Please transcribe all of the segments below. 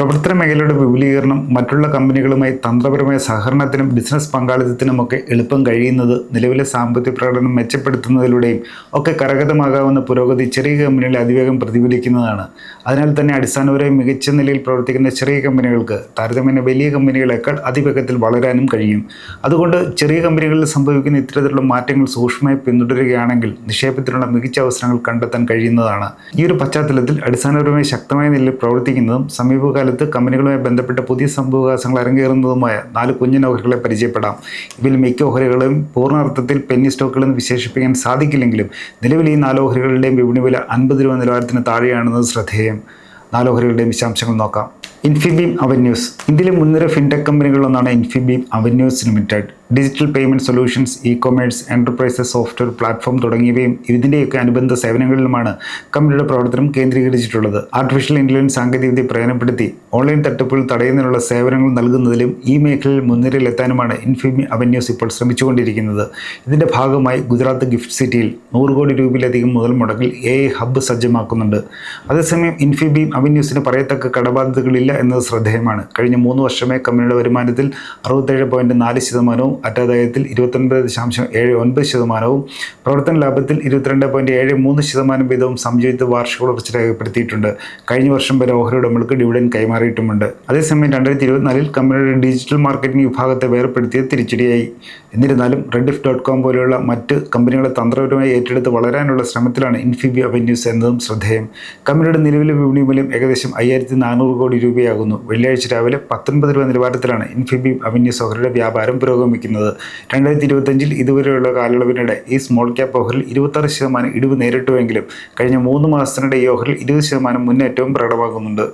പ്രവർത്തന മേഖലയുടെ വിപുലീകരണം മറ്റുള്ള കമ്പനികളുമായി തന്ത്രപരമായ സഹകരണത്തിനും ബിസിനസ് പങ്കാളിത്തത്തിനുമൊക്കെ എളുപ്പം കഴിയുന്നത് നിലവിലെ സാമ്പത്തിക പ്രകടനം മെച്ചപ്പെടുത്തുന്നതിലൂടെയും ഒക്കെ കരഗതമാകാവുന്ന പുരോഗതി ചെറിയ കമ്പനികളെ അതിവേഗം പ്രതിഫലിക്കുന്നതാണ്. അതിനാൽ തന്നെ അടിസ്ഥാനപരമായി മികച്ച നിലയിൽ പ്രവർത്തിക്കുന്ന ചെറിയ കമ്പനികൾക്ക് താരതമ്യേന വലിയ കമ്പനികളെക്കാൾ അതിവേഗത്തിൽ വളരാനും കഴിയും. അതുകൊണ്ട് ചെറിയ കമ്പനികളിൽ സംഭവിക്കുന്ന ഇത്തരത്തിലുള്ള മാറ്റങ്ങൾ സൂക്ഷ്മമായി പിന്തുടരുകയാണെങ്കിൽ നിക്ഷേപത്തിനുള്ള മികച്ച അവസരങ്ങൾ കണ്ടെത്താൻ കഴിയുന്നതാണ്. ഈ ഒരു പശ്ചാത്തലത്തിൽ അടിസ്ഥാനപരമായി ശക്തമായ നിലയിൽ പ്രവർത്തിക്കുന്നതും സമീപകാലത്ത് കമ്പനികളുമായി ബന്ധപ്പെട്ട പുതിയ സംഭവവികാസങ്ങൾ അരങ്ങേറുന്നതുമായ നാല് കുഞ്ഞൻ ഓഹരികളെ പരിചയപ്പെടാം. ഇതിൽ മിക്ക ഓഹരികളും പൂർണാർത്ഥത്തിൽ പെന്നി സ്റ്റോക്കുകളെന്ന് വിശേഷിപ്പിക്കാൻ സാധിക്കില്ലെങ്കിലും നിലവിൽ ഈ നാല് ഓഹരികളുടെയും വിപണി വില അൻപത് രൂപ നിലവാരത്തിന് താഴെയാണെന്നത് ശ്രദ്ധേയം. നാല് ഓഹരികളുടെയും വിശദാംശങ്ങൾ നോക്കാം. Infibeam Avenues. ഇന്ത്യയിലെ മുൻനിര fintech കമ്പനികളിലൊന്നാണ് Infibeam Avenues limited. Digital payment solutions e commerce enterprises software platform തുടങ്ങിയവയും ഇതിന്റെയൊക്കെ അനുബന്ധ സേവനങ്ങളിലുമാണ് കമ്പനിയുടെ പ്രവർത്തനം കേന്ദ്രീകരിച്ചിട്ടുള്ളത്. ആർട്ടിഫിഷ്യൽ ഇന്റലിജൻസ് സാങ്കേതികവിദ്യ പ്രയോജനപ്പെടുത്തി ഓൺലൈൻ തട്ടിപ്പുകൾ തടയുന്നതിനുള്ള സേവനങ്ങൾ നൽകുന്നതിലും ഈ മേഖലയിൽ മുൻനിരയിലെത്താനുമാണ് ഇൻഫിബീം അവന്യൂസ് ഇപ്പോൾ ശ്രമിച്ചുകൊണ്ടിരിക്കുന്നത്. ഇതിന്റെ ഭാഗമായി ഗുജറാത്ത് ഗിഫ്റ്റ് സിറ്റിയിൽ നൂറ് കോടി രൂപയിലധികം മുതൽ മുടക്കിൽ എ ഹബ്ബ് സജ്ജമാക്കുന്നുണ്ട്. അതേസമയം ഇൻഫിബീം അവന്യൂസിന് പറയത്തക്ക കടബാധ്യതകളില്ല എന്നത് ശ്രദ്ധേയമാണ്. കഴിഞ്ഞ മൂന്ന് വർഷമേ കമ്പനിയുടെ വരുമാനത്തിൽ അറുപത്തേഴ് പോയിന്റ് നാല് ശതമാനവും അറ്റാദായത്തിൽ ഇരുപത്തൊൻപത് ദശാംശം ഏഴ് ഒൻപത് ശതമാനവും പ്രവർത്തന ലാഭത്തിൽ ഇരുപത്തിരണ്ട് പോയിന്റ് ഏഴ് മൂന്ന് ശതമാനം വീതവും സംയോജിത വാർഷിക വളർച്ച രേഖപ്പെടുത്തിയിട്ടുണ്ട്. കഴിഞ്ഞ വർഷം വരെ ഓഹരി ഉടമകൾക്ക് ഡിവിഡൻ കൈമാറിയിട്ടുമുണ്ട്. അതേസമയം രണ്ടായിരത്തി ഇരുപത്തിനാലിൽ കമ്പനിയുടെ ഡിജിറ്റൽ മാർക്കറ്റിംഗ് വിഭാഗത്തെ വേർപ്പെടുത്തിയത് തിരിച്ചടിയായി. എന്നിരുന്നാലും റെഡിഫ് ഡോട്ട് കോം പോലെയുള്ള മറ്റ് കമ്പനികളെ തന്ത്രപരമായി ഏറ്റെടുത്ത് വളരാനുള്ള ശ്രമത്തിലാണ് ഇൻഫിബി അവന്യൂസ് എന്നതും ശ്രദ്ധേയം. കമ്പനിയുടെ നിലവിലെ വിപണി മൂല്യം ഏകദേശം അയ്യായിരത്തി നാനൂറ് കോടി രൂപയാകുന്നു വെള്ളിയാഴ്ച രാവിലെ പത്തൊൻപത് രൂപ നിലവാരത്തിലാണ് ഇൻഫിബി അവന്യൂസ് ഓഹരിയുടെ വ്യാപാരം പുരോഗമിക്കുന്നത്. രണ്ടായിരത്തി ഇരുപത്തഞ്ചിൽ ഇതുവരെയുള്ള കാലയളവിനിടെ ഈ സ്മോൾ ക്യാപ്പ് ഓഹറിൽ ഇരുപത്താറ് ശതമാനം ഇടിവ് നേരിട്ടുവെങ്കിലും കഴിഞ്ഞ മൂന്ന് മാസത്തിനിടെ ഈ ഓഹരിൽ ഇരുപത് ശതമാനം മുന്നേറ്റവും പ്രകടമാകുന്നുണ്ട്.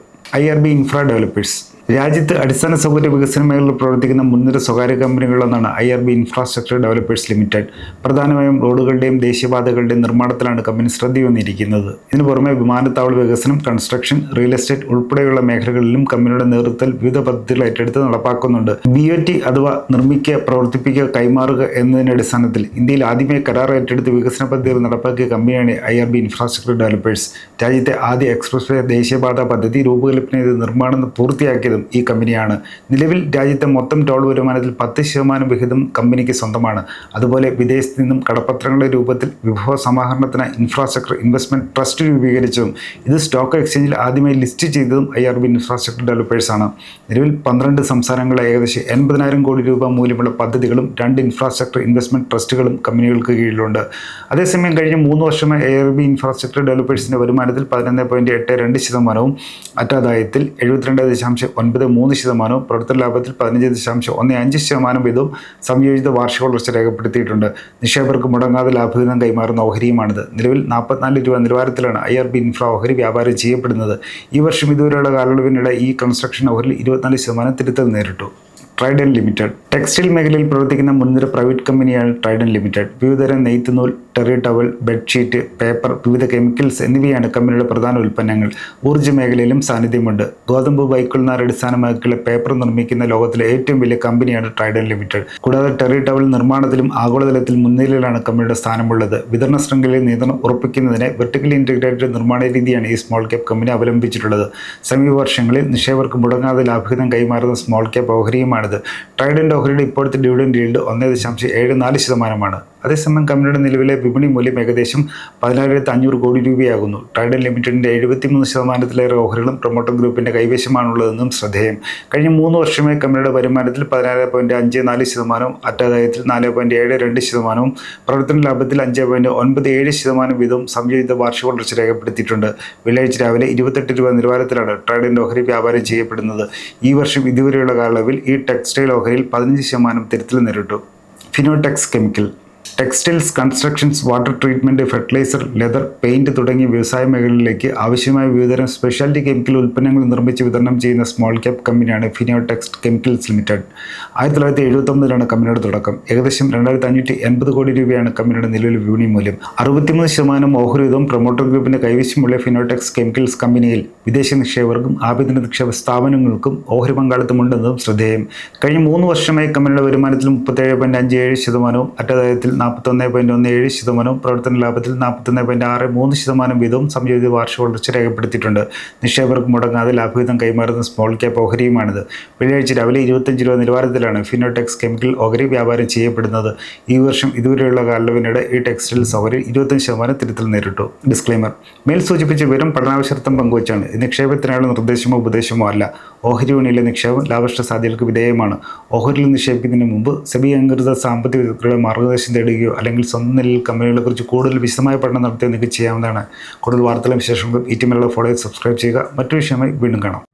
I R B infra developers രാജ്യത്ത് അടിസ്ഥാന സൗകര്യ വികസന മേഖലയിൽ പ്രവർത്തിക്കുന്ന മുൻനിര സ്വകാര്യ കമ്പനികളിലൊന്നാണ് I R B infrastructure developers limited. പ്രധാനമായും റോഡുകളുടെയും ദേശീയപാതകളുടെയും നിർമ്മാണത്തിലാണ് കമ്പനി ശ്രദ്ധ വന്നിരിക്കുന്നത് ഇതിനു പുറമെ വിമാനത്താവള വികസനം കൺസ്ട്രക്ഷൻ റിയൽ എസ്റ്റേറ്റ് ഉൾപ്പെടെയുള്ള മേഖലകളിലും കമ്പനിയുടെ നേതൃത്വത്തിൽ വിവിധ പദ്ധതികൾ ഏറ്റെടുത്ത് നടപ്പാക്കുന്നുണ്ട്. ബി ഒ ടി അഥവാ നിർമ്മിക്കുക പ്രവർത്തിപ്പിക്കുക കൈമാറുക എന്നതിന്റെ അടിസ്ഥാനത്തിൽ ഇന്ത്യയിൽ ആദ്യമേ കരാർ ഏറ്റെടുത്ത് വികസന പദ്ധതികൾ നടപ്പാക്കിയ കമ്പനിയാണ് I R B infrastructure developers. രാജ്യത്തെ ആദ്യ എക്സ്പ്രസ് വേ ദേശീയപാത പദ്ധതി രൂപകൽപ്പന ചെയ്ത് നിർമ്മാണം പൂർത്തിയാക്കിയതും ഈ കമ്പനിയാണ്. നിലവിൽ രാജ്യത്തെ മൊത്തം ടോൾ വരുമാനത്തിൽ പത്ത് ശതമാനം വിഹിതം കമ്പനിക്ക് സ്വന്തമാണ്. അതുപോലെ വിദേശത്ത് നിന്നും കടപ്പത്രങ്ങളുടെ രൂപത്തിൽ വിഭവ സമാഹരണത്തിന് ഇൻഫ്രാസ്ട്രക്ചർ ഇൻവെസ്റ്റ്മെന്റ് ട്രസ്റ്റ് രൂപീകരിച്ചതും ഇത് സ്റ്റോക്ക് എക്സ്ചേഞ്ചിൽ ആദ്യമായി ലിസ്റ്റ് ചെയ്തതും ഐ ആർ ബി ഇൻഫ്രാസ്ട്രക്ചർ ഡെവലപ്പേഴ്സാണ് നിലവിൽ പന്ത്രണ്ട് സംസ്ഥാനങ്ങളെ ഏകദേശം എൺപതിനായിരം കോടി രൂപ മൂല്യമുള്ള പദ്ധതികളും രണ്ട് ഇൻഫ്രാസ്ട്രക്ചർ ഇൻവെസ്റ്റ്മെന്റ് ട്രസ്റ്റുകളും കമ്പനികൾക്ക് കീഴിലുണ്ട്. അതേസമയം കഴിഞ്ഞ മൂന്ന് വർഷമായി എ ആർ ബി ഇൻഫ്രാസ്ട്രക്ചർ ഡെവലപ്പേഴ്സിന്റെ വരുമാനത്തിൽ പതിനൊന്ന് പോയിന്റ് എട്ട് രണ്ട് ശതമാനവും അറ്റാദായത്തിൽ എഴുപത്തിരണ്ട് ദശാംശം ഒൻപത് മൂന്ന് ശതമാനവും പ്രവർത്തന ലാഭത്തിൽ പതിനഞ്ച് ദശാംശം ഒന്ന് അഞ്ച് ശതമാനം വീതവും സംയോജിത വാർഷിക വളർച്ച രേഖപ്പെടുത്തിയിട്ടുണ്ട്. നിക്ഷേപകർക്ക് മുടങ്ങാതെ ലാഭവിഹിതം കൈമാറുന്ന ഓഹരിയുമാണിത്. നിലവിൽ നാൽപ്പത്തിനാല് രൂപ നിലവാരത്തിലാണ് ഐ ആർ ബി ഇൻഫ്ര ഓഹരി വ്യാപാരം ചെയ്യപ്പെടുന്നത്. ഈ വർഷം ഇതുവരെയുള്ള കാലയളവിനിടെ ഈ കൺസ്ട്രക്ഷൻ ഓഹരിൽ ഇരുപത്തിനാല് ശതമാനം തിരുത്തൽ നേരിട്ടു. Trident limited. ടെക്സ്റ്റൈൽ മേഖലയിൽ പ്രവർത്തിക്കുന്ന മുൻനിര പ്രൈവറ്റ് കമ്പനിയാണ് ട്രൈഡൻ ലിമിറ്റഡ്. വിവിധതരം നെയ്ത്ത് നൂൽ ടെറി ടവൽ ബെഡ്ഷീറ്റ് പേപ്പർ വിവിധ കെമിക്കൽസ് എന്നിവയാണ് കമ്പനിയുടെ പ്രധാന ഉൽപ്പന്നങ്ങൾ. ഊർജ മേഖലയിലും സാന്നിധ്യമുണ്ട്. ഗോതമ്പ് വൈക്കുൾനാർ അടിസ്ഥാനമാക്കിയുള്ള പേപ്പർ നിർമ്മിക്കുന്ന ലോകത്തിലെ ഏറ്റവും വലിയ കമ്പനിയാണ് ട്രൈഡൻ ലിമിറ്റഡ്. കൂടാതെ ടെറി ടവൽ നിർമ്മാണത്തിലും ആഗോളതലത്തിൽ മുൻനിരയിലാണ് കമ്പനിയുടെ സ്ഥാനമുള്ളത്. വിതരണ ശൃംഖലയിൽ നിയന്ത്രണം ഉറപ്പിക്കുന്നതിന് വെർട്ടിക്കലി ഇന്റഗ്രേറ്റഡ് നിർമ്മാണ രീതിയാണ് ഈ സ്മോൾ ക്യാപ് കമ്പനി അവലംബിച്ചിട്ടുള്ളത്. സമീപ വർഷങ്ങളിൽ നിക്ഷേപകർക്ക് മുടങ്ങാതെ ലാഭവിഹിതം കൈമാറുന്ന സ്മോൾ ക്യാപ്പ് ഓഹരിയുമാണിത് ട്രൈഡന്റ് ഓഹരിയുടെ ഇപ്പോഴത്തെ ഡിവിഡൻഡ് ഈൽഡ് ഒന്ന് ദശാംശം ഏഴ് നാല് ശതമാനമാണ്. അതേസമയം കമ്പനിയുടെ നിലവിലെ വിപണി മൂല്യം ഏകദേശം പതിനായിരത്തി അഞ്ഞൂറ് കോടി രൂപയാകുന്നു. ട്രൈഡൻ ലിമിറ്റഡിന്റെ എഴുപത്തിമൂന്ന് ശതമാനത്തിലേറെ ഓഹരികളും പ്രൊമോട്ടർ ഗ്രൂപ്പിന്റെ കൈവശമാണുള്ളതെന്നും ശ്രദ്ധേയം. കഴിഞ്ഞ മൂന്ന് വർഷമായി കമ്പനിയുടെ വരുമാനത്തിൽ പതിനാറ് പോയിന്റ് അഞ്ച് നാല് ശതമാനവും അറ്റാദായത്തിൽ നാല് പോയിന്റ് ഏഴ് രണ്ട് ശതമാനവും പ്രവർത്തന ലാഭത്തിൽ അഞ്ച് പോയിന്റ് ഒൻപത് ഏഴ് ശതമാനം വീതവും സംയോജിത വാർഷിക വളർച്ച രേഖപ്പെടുത്തിയിട്ടുണ്ട്. വെള്ളിയാഴ്ച രാവിലെ ഇരുപത്തെട്ട് രൂപ നിലവാരത്തിലാണ് ട്രൈഡൻ ഓഹരി വ്യാപാരം ചെയ്യപ്പെടുന്നത്. ഈ വർഷം ഇതുവരെയുള്ള കാലയളവിൽ ഈ ടെക്സ്റ്റൈൽ ഓഹരിയിൽ പതിനഞ്ച് ശതമാനം തിരുത്തൽ നേരിട്ടു. Finotex chemical textiles constructions water treatment fertiliser leather paint തുടങ്ങിയ വ്യവസായ മേഖലകളിലേക്ക് ആവശ്യമായ വിവിധതരം സ്പെഷ്യാലിറ്റി കെമിക്കൽ ഉൽപ്പന്നങ്ങൾ നിർമ്മിച്ച് വിതരണം ചെയ്യുന്ന സ്മോൾ ക്യാപ് കമ്പനിയാണ് ഫിനോടെക്സ് കെമിക്കൽസ് ലിമിറ്റഡ്. ആയിരത്തി തൊള്ളായിരത്തി എഴുപത്തൊമ്പതിലാണ് കമ്പനിയുടെ തുടക്കം. ഏകദേശം രണ്ടായിരത്തി അഞ്ഞൂറ്റി എൺപത് കോടി രൂപയാണ് കമ്പനിയുടെ നിലവിലെ വിപണി മൂല്യം. അറുപത്തിമൂന്ന് ശതമാനം ഓഹരിതും പ്രൊമോട്ടർ ഗ്രൂപ്പിന്റെ കൈവശമുള്ള ഫിനോടെക്സ് കെമിക്കൽസ് കമ്പനിയിൽ വിദേശ നിക്ഷേപകർക്കും ആഭ്യന്തര നിക്ഷേപ സ്ഥാപനങ്ങൾക്കും ഓഹരി പങ്കാളിത്തമുണ്ടെന്നതും ശ്രദ്ധേയം. കഴിഞ്ഞ മൂന്ന് വർഷമായി കമ്പനിയുടെ വരുമാനത്തിൽ മുപ്പത്തേഴ് പോയിന്റ് അഞ്ച് ഏഴ് ശതമാനവും അറ്റാദായത്തിൽ നാൽപ്പത്തൊന്ന് പോയിന്റ് ഒന്ന് ഏഴ് ശതമാനവും പ്രവർത്തന ലാഭത്തിൽ നാൽപ്പത്തൊന്ന് പോയിന്റ് ആറ് മൂന്ന് ശതമാനം വീതവും സംയോജിത വാർഷിക വളർച്ച രേഖപ്പെടുത്തിയിട്ടുണ്ട്. നിക്ഷേപകർക്ക് മുടങ്ങാതെ ലാഭവിധം കൈമാറുന്ന സ്മോൾ ക്യാപ്പ് ഓഹരിയുമാണിത്. വെള്ളിയാഴ്ച രാവിലെ ഇരുപത്തഞ്ച് രൂപ നിലവാരത്തിലാണ് ഫിനോടെക്സ് കെമിക്കൽ ഓഹരി വ്യാപാരം ചെയ്യപ്പെടുന്നത്. ഈ വർഷം ഇതുവരെയുള്ള കാലവിനിടെ ഈ ടെക്സ്റ്റൈൽസ് ഓഹരി ഇരുപത്തഞ്ച് ശതമാനം തിരുത്തൽ നേരിട്ടു. ഡിസ്ക്ലെയിമർ മേൽ സൂചിപ്പിച്ച വിവരം പഠനാവശ്യർത്ഥം പങ്കുവച്ചാണ്. നിക്ഷേപത്തിനായുള്ള നിർദ്ദേശമോ ഉപദേശമോ അല്ല. ഓഹരി വിപണിയിലെ നിക്ഷേപം ലാഭനഷ്ട സാധ്യതകൾക്ക് വിധേയമാണ്. ഓഹരിയിൽ നിക്ഷേപിക്കുന്നതിന് മുമ്പ് സെബി അംഗീകൃത സാമ്പത്തിക വിദഗ്ധരുടെ മാർഗദർശനം തേടുകയോ അല്ലെങ്കിൽ സ്വന്തം നിലയിൽ കമ്പനികളെക്കുറിച്ച് കൂടുതൽ വിശദമായ പഠനം നടത്തിയോ നിങ്ങൾക്ക് ചെയ്യാവുന്നതാണ്. കൂടുതൽ വാർത്തകളും വിശേഷങ്ങളും ഈ ടീമിലുള്ള ഫോളോ സബ്സ്ക്രൈബ് ചെയ്യുക. മറ്റൊരു വിഷയമായി വീണ്ടും കാണാം.